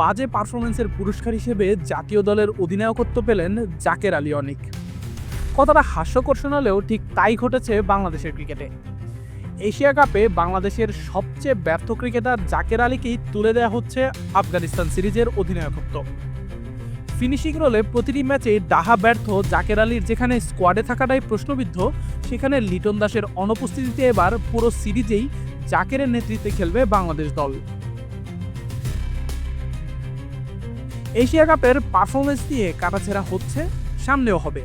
বাজে পারফরমেন্সের পুরস্কার হিসেবে জাতীয় দলের অধিনায়কত্ব পেলেন জাকের আলী অনিক। কথাটা হাস্যকর শোনালেও ঠিক তাই ঘটেছে বাংলাদেশের ক্রিকেটে। এশিয়া কাপে বাংলাদেশের সবচেয়ে ব্যর্থ ক্রিকেটার জাকের আলীকেই তুলে দেওয়া হচ্ছে আফগানিস্তান সিরিজের অধিনায়কত্ব। ফিনিশিং রোলে প্রতিটি ম্যাচে ডাহা ব্যর্থ জাকের আলীর যেখানে স্কোয়াডে থাকাটাই প্রশ্নবিদ্ধ, সেখানে লিটন দাসের অনুপস্থিতিতে এবার পুরো সিরিজেই জাকেরের নেতৃত্বে খেলবে বাংলাদেশ দল। এশিয়া কাপের পারফরমেন্স দিয়ে কাটাছেড়া হচ্ছে, সামনেও হবে।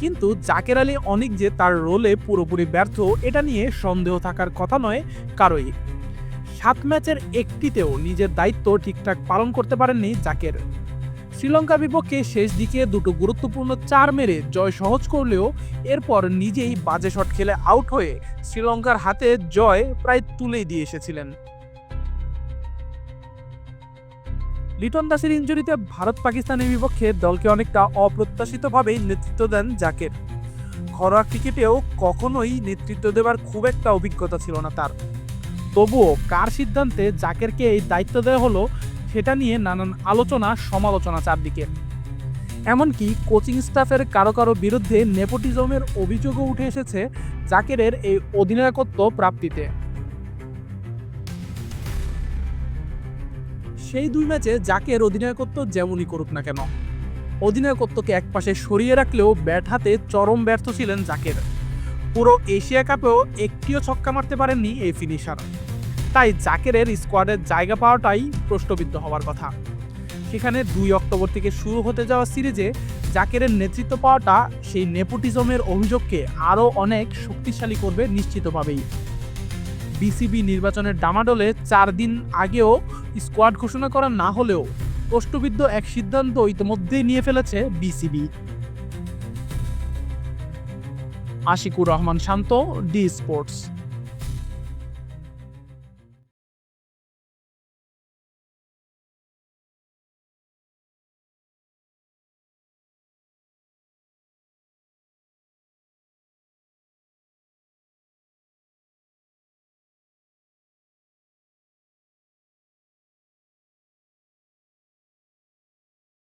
কিন্তু জাকের আলী অনেক যে তার রোলে পুরোপুরি ব্যর্থ, এটা নিয়ে সন্দেহ থাকার কথা নয় কারোই। সাত ম্যাচের একটিতেও নিজের দায়িত্ব ঠিকঠাক পালন করতে পারেননি জাকের। শ্রীলঙ্কার বিপক্ষে শেষ দিকে দুটো গুরুত্বপূর্ণ চার মেরে জয় সহজ করলেও এরপর নিজেই বাজে শট খেলে আউট হয়ে শ্রীলঙ্কার হাতে জয় প্রায় তুলেই দিয়ে এসেছিলেন। লিটন দাসের ইঞ্জুরিতে ভারত পাকিস্তানের বিপক্ষে দলকে অনেকটা অপ্রত্যাশিতভাবেই নেতৃত্ব দেন জাকের। ঘরোয়া ক্রিকেটেও কখনোই নেতৃত্ব দেওয়ার খুব একটা অভিজ্ঞতা ছিল না তার। তবুও কার সিদ্ধান্তে জাকেরকে এই দায়িত্ব দেওয়া হলো সেটা নিয়ে নানান আলোচনা, সমালোচনা চারদিকে। এমনকি কোচিং স্টাফের কারও কারও বিরুদ্ধে নেপোটিজমের অভিযোগও উঠে এসেছে জাকেরের এই অধিনায়কত্ব প্রাপ্তিতে। সেই দুই ম্যাচে জাকের অধিনায়কত্ব যেমনই করুক না কেন। অধিনায়কত্বকে একপাশে সরিয়ে রাখলেও ব্যাট হাতে চরম ব্যর্থ ছিলেন জাকের। পুরো এশিয়া কাপেও একটিও ছক্কা মারতে পারেননি এই ফিনিশার। তাই জাকেরের স্কোয়াডের জায়গা পাওয়াটাই প্রশ্নবিদ্ধ হওয়ার কথা। সেখানে দুই অক্টোবর থেকে শুরু হতে যাওয়া সিরিজে জাকেরের নেতৃত্ব পাওয়াটা সেই নেপোটিজমের অভিযোগকে আরও অনেক শক্তিশালী করবে নিশ্চিতভাবেই। বিসিবি নির্বাচনের ডামাডোলে চার দিন আগেও স্কোয়াড ঘোষণা করা না হলেও প্রশ্নবিদ্ধ এক সিদ্ধান্ত ইতিমধ্যেই নিয়ে ফেলেছে BCB. Ashiqur Rahman Shanto, D sports.